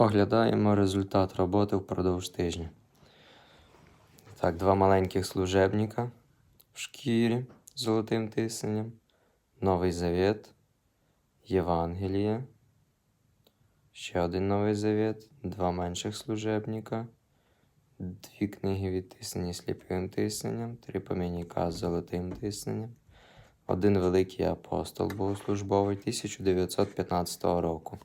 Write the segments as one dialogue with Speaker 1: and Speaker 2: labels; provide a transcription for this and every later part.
Speaker 1: Оглядаємо результат роботи впродовж тижня. Так, два маленьких служебника в шкірі з золотим тисненням, Новий Завет, Євангеліє, ще один Новий Завет, два менших служебника, дві книги відтиснені сліпим тисненням, три помінника з золотим тисненням, один великий апостол богослужбовий 1915 року.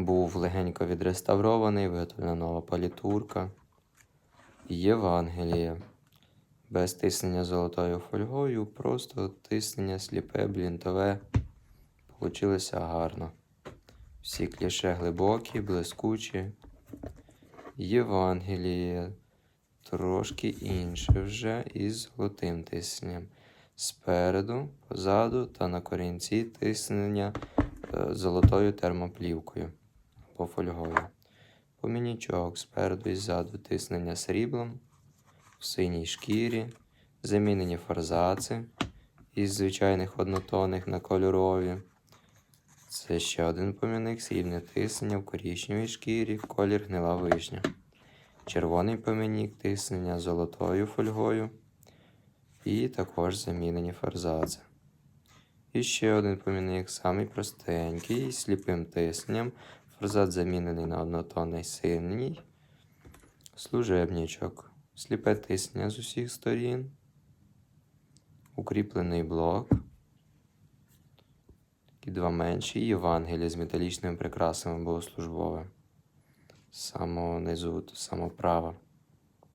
Speaker 1: Був легенько відреставрований, виготовлена нова палітурка. Євангеліє. Без тиснення золотою фольгою, просто тиснення сліпе, блінтове. Получилося гарно. Всі кліше глибокі, блискучі. Євангеліє. Трошки інше вже із золотим тисненням. Спереду, позаду та на корінці тиснення е, золотою термоплівкою фольгою. Помінічок спереду і ззаду тиснення сріблом в синій шкірі, замінені форзаци із звичайних однотонних на кольорові. Це ще один помінник срібне тиснення в корічневій шкірі, колір гнила вишня. Червоний помінник тиснення золотою фольгою. І також замінені форзаци. І ще один помінник, самий простенький, сліпим тисненням. Форзат замінений на однотонний синій. Служебничок. Сліпе тиснення з усіх сторін. Укріплений блок. І два менші Євангелії з металічними прикрасами богослужбове. З самого низу, само права.